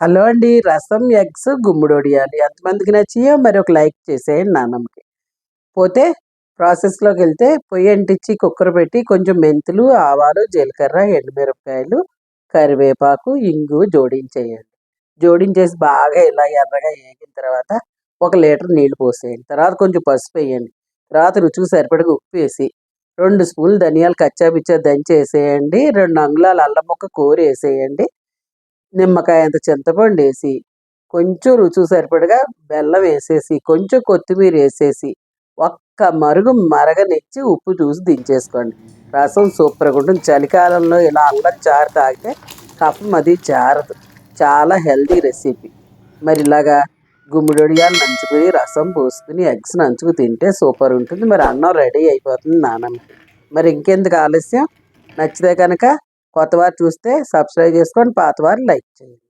Hello అండి రసం eggs Gummudu వడియాలి ఎంతమందికి నచ్చియో మరి ఒక లైక్ చేసేయండి నాన్నమ్మకి పోతే ప్రాసెస్లోకి వెళ్తే పొయ్యి అంటించి కుక్కర్ పెట్టి కొంచెం మెంతులు ఆవాలు జీలకర్ర ఎండుమిరపకాయలు కరివేపాకు ఇంగు జోడించేయండి. జోడించేసి బాగా ఇలా ఎర్రగా వేగిన తర్వాత ఒక లీటర్ నీళ్ళు పోసేయండి. తర్వాత కొంచెం పసుపు వేయండి. తర్వాత రుచికి సరిపడగా ఉప్పు వేసి రెండు స్పూన్లు ధనియాలు కచ్చాపిచ్చా దంచి వేసేయండి రెండు అంగుళాలు అల్లం ముక్క కూర వేసేయండి నిమ్మకాయ అంత చింతపండు వేసి కొంచెం రుచి సరిపడగా బెల్లం వేసేసి కొంచెం కొత్తిమీర వేసేసి ఒక్క మరుగు మరగనిచ్చి ఉప్పు చూసి దించేసుకోండి. రసం సూపర్గా ఉంటుంది. చలికాలంలో ఇలా అల్లం చారు తాగితే కఫం అది జారదు. చాలా హెల్తీ రెసిపీ. మరి ఇలాగా గుమ్మిడొడియాలు నంచుకుని రసం పోసుకుని ఎగ్స్ నంచుకు తింటే సూపర్ ఉంటుంది. మరి అన్నం రెడీ అయిపోతుంది నానమ్మ. మరి ఇంకెందుకు ఆలస్యం? నచ్చితే కనుక కొత్తవారు చూస్తే సబ్స్క్రైబ్ చేసుకోండి పాతవారు లైక్ చేయండి.